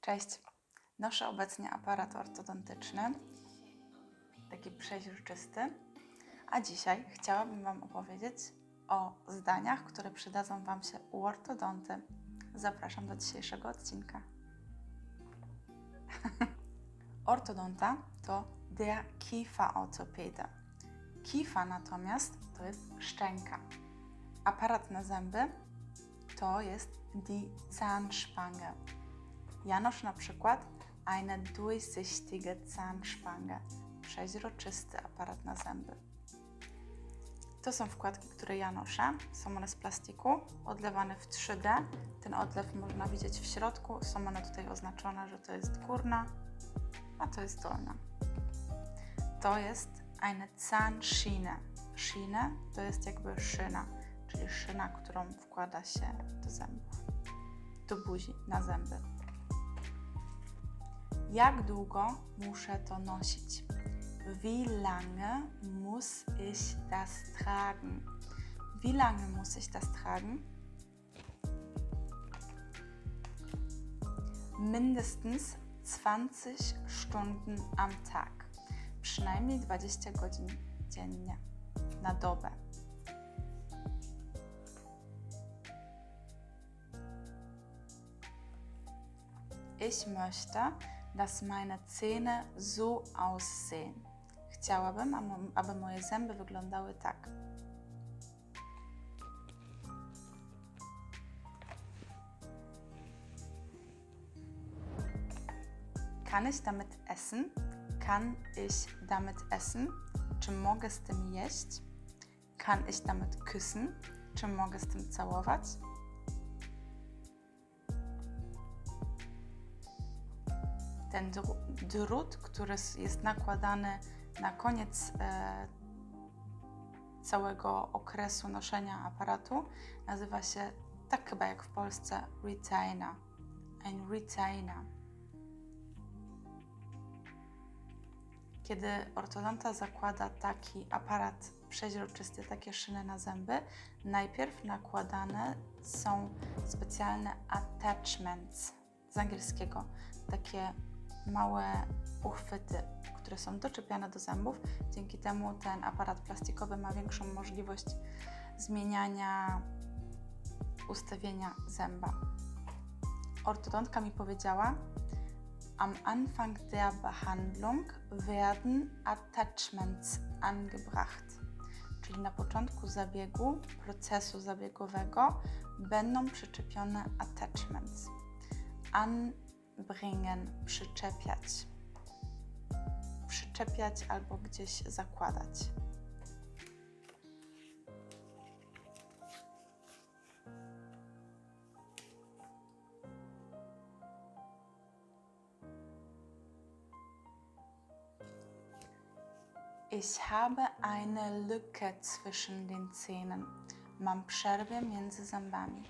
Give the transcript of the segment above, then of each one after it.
Cześć. Noszę obecnie aparat ortodontyczny, taki przeźroczysty, a dzisiaj chciałabym Wam opowiedzieć o zdaniach, które przydadzą Wam się u ortodonty. Zapraszam do dzisiejszego odcinka. Ortodonta to der Kieferorthopäde. Kiefer natomiast to jest szczęka. Aparat na zęby to jest die Zahnspange. Ja noszę na przykład eine durchsichtige Zahnspange, przeźroczysty aparat na zęby. To są wkładki, które ja noszę. Są one z plastiku, odlewane w 3D. Ten odlew można widzieć w środku. Są one tutaj oznaczone, że to jest górna, a to jest dolna. To jest eine Zahnschiene. Schiene to jest jakby szyna, czyli szyna, którą wkłada się do zębów, do buzi, na zęby. Jak długo muszę to nosić? Wie lange muss ich das tragen? Wie lange muss ich das tragen? Mindestens 20 Stunden am Tag. Przynajmniej 20 godzin dziennie, na dobę. Ich möchte, dass meine Zähne so aussehen. Chciałabym, aby- moje zęby wyglądały tak. Kann ich damit essen? Kann ich damit essen? Czy mogę z tym jeść? Kann ich damit küssen? Czy mogę z tym całować? ten dru- drut, który jest nakładany na koniec e, całego okresu noszenia aparatu, nazywa się tak chyba jak w Polsce retainer. Ein retainer. Kiedy ortodonta zakłada taki aparat przeźroczysty, takie szyny na zęby, najpierw nakładane są specjalne attachments z angielskiego, takie małe uchwyty, które są doczepiane do zębów. Dzięki temu ten aparat plastikowy ma większą możliwość zmieniania ustawienia zęba. Ortodontka mi powiedziała, am Anfang der Behandlung werden Attachments angebracht. Czyli na początku zabiegu, procesu zabiegowego będą przyczepione attachments. Anbringen, przyczepiać. Przyczepiać albo gdzieś zakładać. Ich habe eine Lücke zwischen den Zähnen. Mam przerwę między zębami.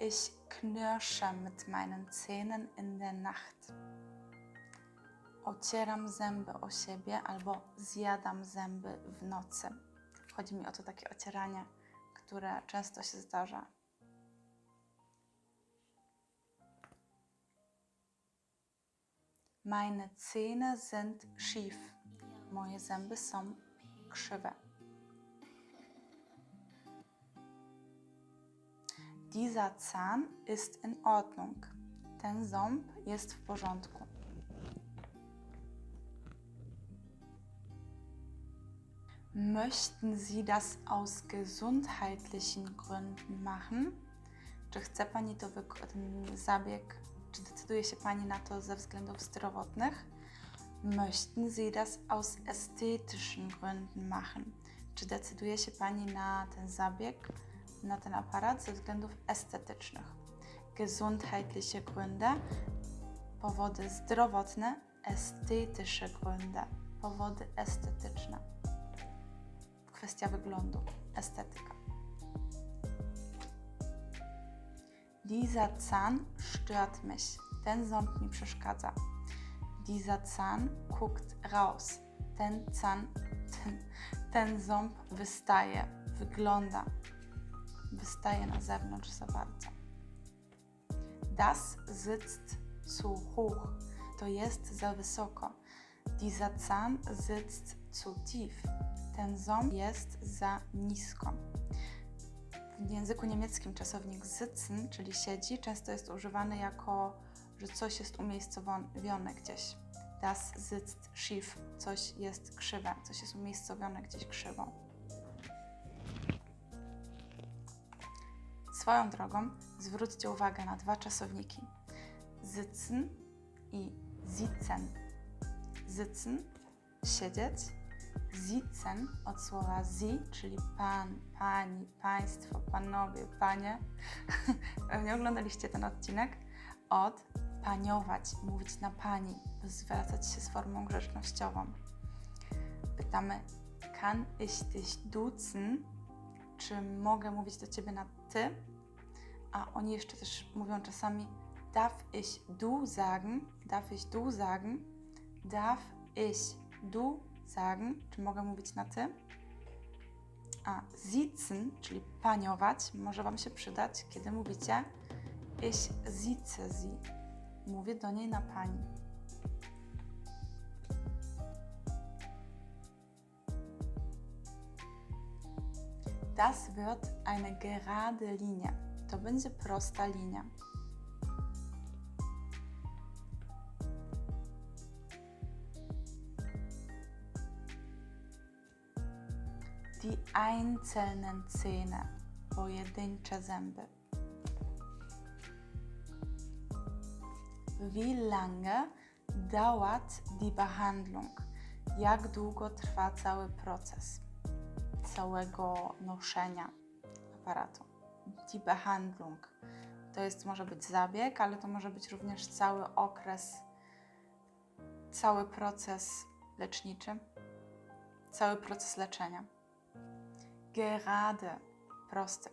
Ich knirsche mit meinen Zähnen in der Nacht. Ocieram zęby o siebie albo zjadam zęby w nocy. Chodzi mi o to takie ocieranie, które często się zdarza. Meine Zähne sind schief. Moje zęby są krzywe. Dieser Zahn ist in Ordnung. Ten ząb jest w porządku. Möchten Sie das aus gesundheitlichen Gründen machen? Czy chce Pani to ten zabieg, czy decyduje się Pani na to ze względów zdrowotnych? Möchten Sie das aus ästhetischen Gründen machen? Czy decyduje się Pani na ten zabieg, na ten aparat ze względów estetycznych? Gesundheitliche Gründe, powody zdrowotne, ästhetische Gründe, powody estetyczne. Kwestia wyglądu, estetyka. Dieser Zahn stört mich. Ten ząb mi przeszkadza. Dieser Zahn guckt raus. Ten, Zahn, ten, ten ząb wystaje, wygląda, wystaje na zewnątrz za bardzo. Das sitzt zu hoch. To jest za wysoko. Dieser Zahn sitzt zu tief. Ten ząb jest za nisko. W języku niemieckim czasownik sitzen, czyli siedzi, często jest używany jako, że coś jest umiejscowione gdzieś. Das sitzt schief, coś jest krzywe, coś jest umiejscowione gdzieś krzywą. Swoją drogą zwróćcie uwagę na dwa czasowniki. Sitzen i sitzen. Sitzen, siedzieć. Sitzen od słowa sie, czyli pan, pani, państwo, panowie, panie. Pewnie oglądaliście ten odcinek. Od paniować, mówić na pani, zwracać się z formą grzecznościową. Pytamy, kann ich dich duzen? Czy mogę mówić do ciebie na ty? A oni jeszcze też mówią czasami, darf ich du sagen? Darf ich du sagen? Darf ich du sagen? Czy mogę mówić na ty? A sitzen, czyli paniować, może Wam się przydać, kiedy mówicie ich sitze sie. Mówię do niej na pani. Das wird eine gerade Linie. To będzie prosta linia. Die einzelnen Zähne, pojedyncze zęby. Wie lange dauert die Behandlung? Jak długo trwa cały proces całego noszenia aparatu? Die Behandlung to jest może być zabieg, ale to może być również cały okres, cały proces leczniczy, cały proces leczenia. Gerade, prosty.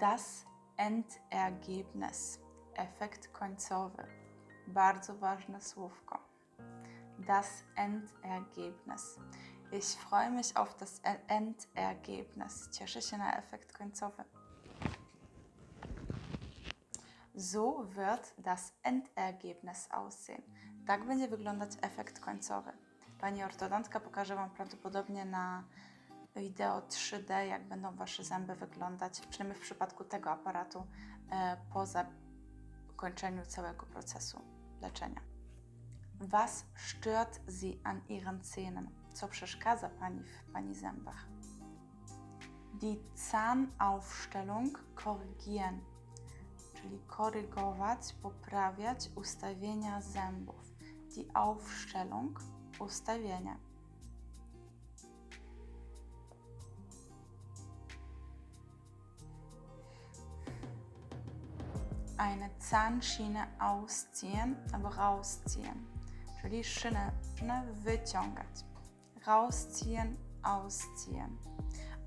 Das Endergebnis, efekt końcowy. Bardzo ważne słówko. Das Endergebnis. Ich freue mich auf das Endergebnis. Cieszę się na efekt końcowy. So wird das Endergebnis aussehen. Tak będzie wyglądać efekt końcowy. Pani ortodontka pokaże Wam prawdopodobnie na wideo 3D, jak będą Wasze zęby wyglądać, przynajmniej w przypadku tego aparatu, e, po zakończeniu całego procesu leczenia. Was stört Sie an Ihren Zähnen? Co przeszkadza Pani w Pani zębach? Die Zahnaufstellung korrigieren, czyli korygować, poprawiać ustawienia zębów. Die Aufstellung, ustawienie. Eine Zahnschiene ausziehen, albo rausziehen, czyli szynę, szynę wyciągać. Rausziehen, ausziehen.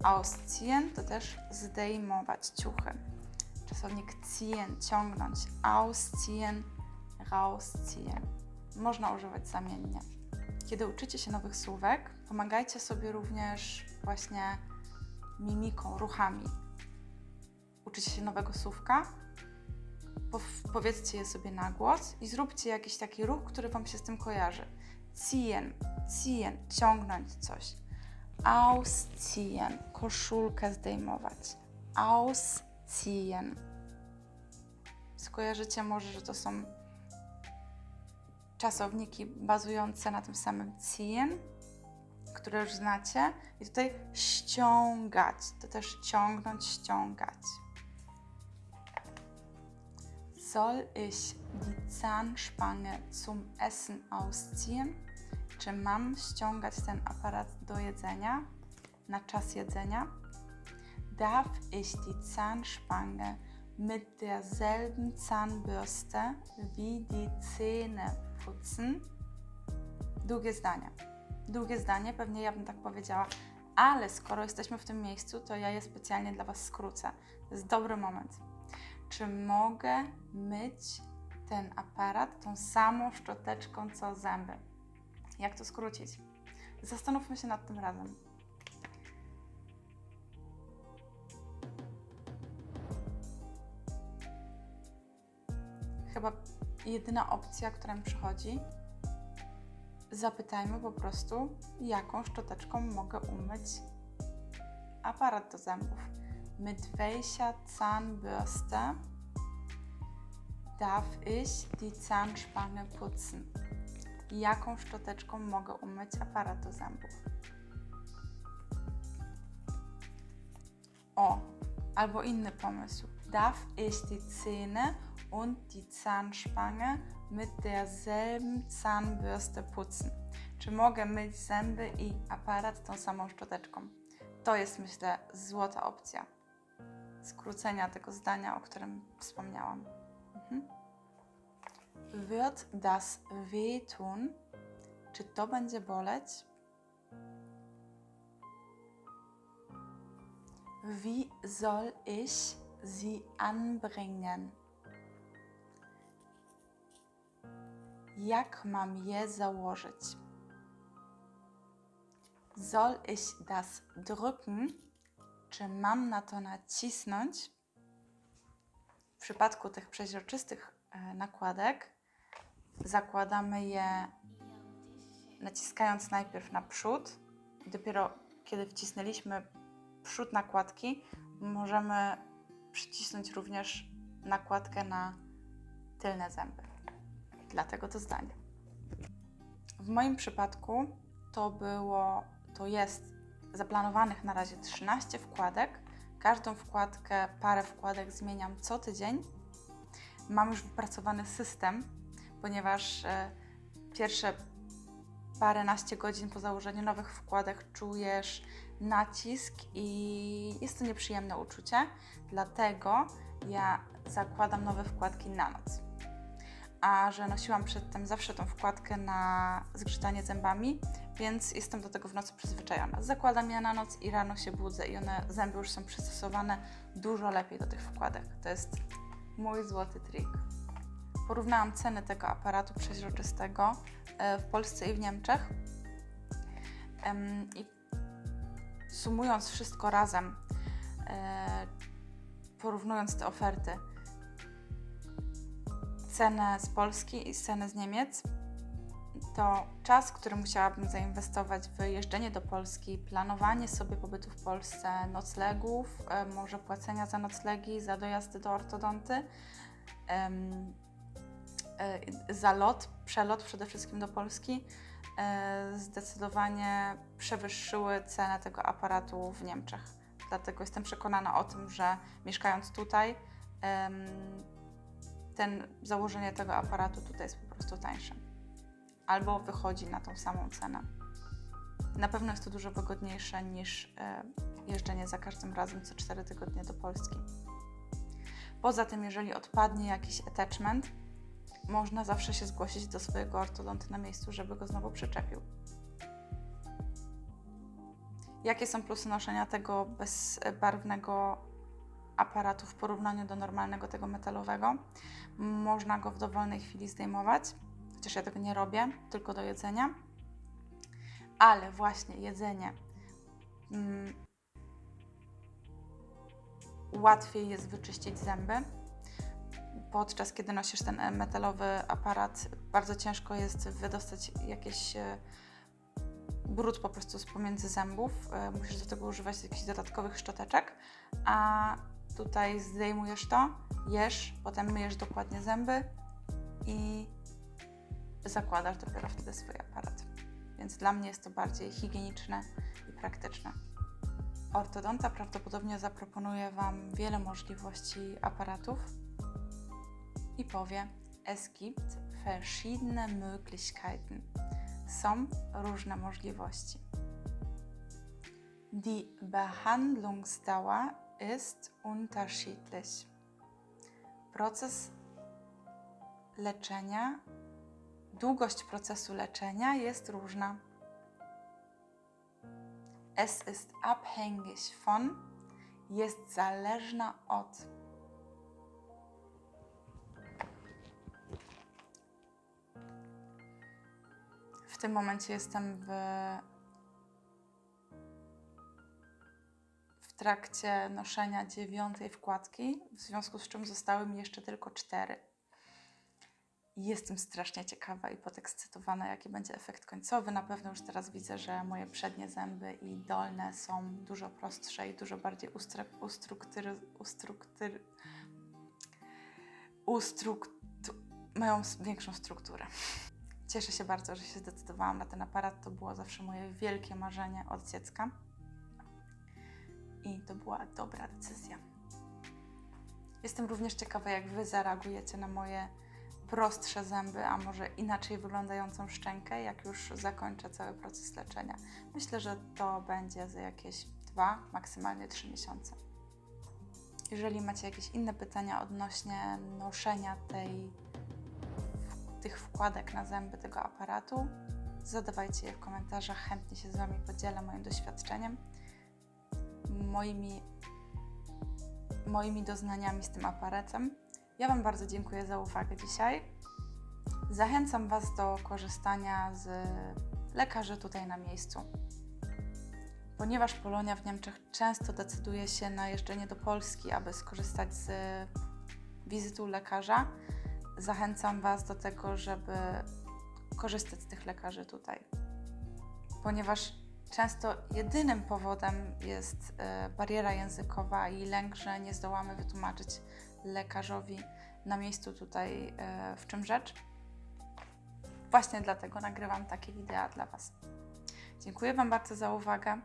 Ausziehen to też zdejmować ciuchy. Czasownik ziehen, ciągnąć. Ausziehen, rausziehen. Można używać zamiennie. Kiedy uczycie się nowych słówek, pomagajcie sobie również właśnie mimiką, ruchami. Uczycie się nowego słówka, powiedzcie je sobie na głos i zróbcie jakiś taki ruch, który Wam się z tym kojarzy. Ziehen, ziehen, ciągnąć coś. Ausziehen, koszulkę zdejmować. Ausziehen. Skojarzycie może, że to są czasowniki bazujące na tym samym ziehen, które już znacie. I tutaj ściągać, to też ciągnąć, ściągać. Soll ich die Zahnspange zum Essen ausziehen? Czy mam ściągać ten aparat do jedzenia, na czas jedzenia? Darf ich die Zahnspange mit derselben Zahnbürste wie die Zähne putzen? Długie zdanie. Długie zdanie, pewnie ja bym tak powiedziała, ale skoro jesteśmy w tym miejscu, to ja je specjalnie dla Was skrócę. To jest dobry moment czy mogę myć ten aparat tą samą szczoteczką co zęby. Jak to skrócić? Zastanówmy się nad tym razem. Chyba jedyna opcja, która mi przychodzi, zapytajmy po prostu, jaką szczoteczką mogę umyć aparat do zębów. Mit welcher Zahnbürste darf ich die Zahnspange putzen? Jaką szczoteczką mogę umyć aparat do zębów? O, albo inny pomysł. Darf ich die Zähne und die Zahnspange mit derselben Zahnbürste putzen? Czy mogę myć zęby i aparat tą samą szczoteczką? To jest, myślę, złota opcja skrócenia tego zdania, o którym wspomniałam. Mhm. Wird das wehtun? Czy to będzie boleć? Wie soll ich sie anbringen? Jak mam je założyć? Soll ich das drücken? Czy mam na to nacisnąć? W przypadku tych przeźroczystych e, nakładek zakładamy je naciskając najpierw na przód. Dopiero kiedy wcisnęliśmy przód nakładki, możemy przycisnąć również nakładkę na tylne zęby. Dlatego to zdanie. W moim przypadku to było, to jest zaplanowanych na razie 13 wkładek. Każdą wkładkę, parę wkładek zmieniam co tydzień. Mam już wypracowany system, ponieważ e, pierwsze paręnaście godzin po założeniu nowych wkładek czujesz nacisk i jest to nieprzyjemne uczucie. Dlatego ja zakładam nowe wkładki na noc. A że nosiłam przedtem zawsze tą wkładkę na zgrzytanie zębami, więc jestem do tego w nocy przyzwyczajona. Zakładam je na noc i rano się budzę i one, zęby już są przystosowane dużo lepiej do tych wkładek. To jest mój złoty trik. Porównałam ceny tego aparatu przeźroczystego e, w Polsce i w Niemczech. I sumując wszystko razem, e, porównując te oferty, cenę z Polski i cenę z Niemiec, to czas, który musiałabym zainwestować w jeżdżenie do Polski, planowanie sobie pobytu w Polsce, noclegów, e, może płacenia za noclegi, za dojazdy do ortodonty, e, za lot, przelot przede wszystkim do Polski, e, zdecydowanie przewyższyły cenę tego aparatu w Niemczech. Dlatego jestem przekonana o tym, że mieszkając tutaj, ten założenie tego aparatu tutaj jest po prostu tańsze albo wychodzi na tą samą cenę. Na pewno jest to dużo wygodniejsze niż e, jeżdżenie za każdym razem co 4 tygodnie do Polski. Poza tym, jeżeli odpadnie jakiś attachment, można zawsze się zgłosić do swojego ortodonty na miejscu, żeby go znowu przyczepił. Jakie są plusy noszenia tego bezbarwnego aparatu w porównaniu do normalnego tego metalowego? Można go w dowolnej chwili zdejmować chociaż ja tego nie robię, tylko do jedzenia. Ale właśnie jedzenie mm, łatwiej jest wyczyścić zęby. Podczas kiedy nosisz ten e, metalowy aparat, bardzo ciężko jest wydostać jakieś e, brud po prostu z pomiędzy zębów. E, musisz do tego używać jakichś dodatkowych szczoteczek, a tutaj zdejmujesz to, jesz, potem myjesz dokładnie zęby i zakładasz dopiero wtedy swój aparat. Więc dla mnie jest to bardziej higieniczne i praktyczne. Ortodonta prawdopodobnie zaproponuje Wam wiele możliwości aparatów i powie: Es gibt verschiedene Möglichkeiten. Są różne możliwości. Die Behandlungsdauer ist unterschiedlich. Proces leczenia Długość procesu leczenia jest różna. Es ist abhängig von jest zależna od. W tym momencie jestem w, w trakcie noszenia dziewiątej wkładki, w związku z czym zostały mi jeszcze tylko cztery. Jestem strasznie ciekawa i podekscytowana, jaki będzie efekt końcowy. Na pewno już teraz widzę, że moje przednie zęby i dolne są dużo prostsze i dużo bardziej ustre, ustruktury, ustruktu, mają większą strukturę. Cieszę się bardzo, że się zdecydowałam na ten aparat. To było zawsze moje wielkie marzenie od dziecka. I to była dobra decyzja. Jestem również ciekawa, jak Wy zareagujecie na moje prostsze zęby, a może inaczej wyglądającą szczękę, jak już zakończę cały proces leczenia. Myślę, że to będzie za jakieś dwa, maksymalnie trzy miesiące. Jeżeli macie jakieś inne pytania odnośnie noszenia tej, tych wkładek na zęby tego aparatu, zadawajcie je w komentarzach. Chętnie się z Wami podzielę moim doświadczeniem, moimi, moimi doznaniami z tym aparatem. Ja Wam bardzo dziękuję za uwagę dzisiaj. Zachęcam Was do korzystania z lekarzy tutaj na miejscu. Ponieważ Polonia w Niemczech często decyduje się na jeżdżenie do Polski, aby skorzystać z wizyty u lekarza, zachęcam Was do tego, żeby korzystać z tych lekarzy tutaj. Ponieważ często jedynym powodem jest e, bariera językowa i lęk, że nie zdołamy wytłumaczyć lekarzowi na miejscu tutaj, e, w czym rzecz. Właśnie dlatego nagrywam takie wideo dla Was. Dziękuję Wam bardzo za uwagę.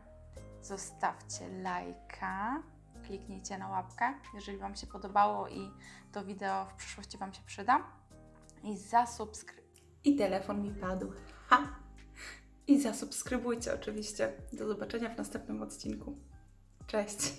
Zostawcie lajka, kliknijcie na łapkę, jeżeli Wam się podobało i to wideo w przyszłości Wam się przyda. I zasubskryb... I telefon mi padł. Ha! I zasubskrybujcie oczywiście. Do zobaczenia w następnym odcinku. Cześć!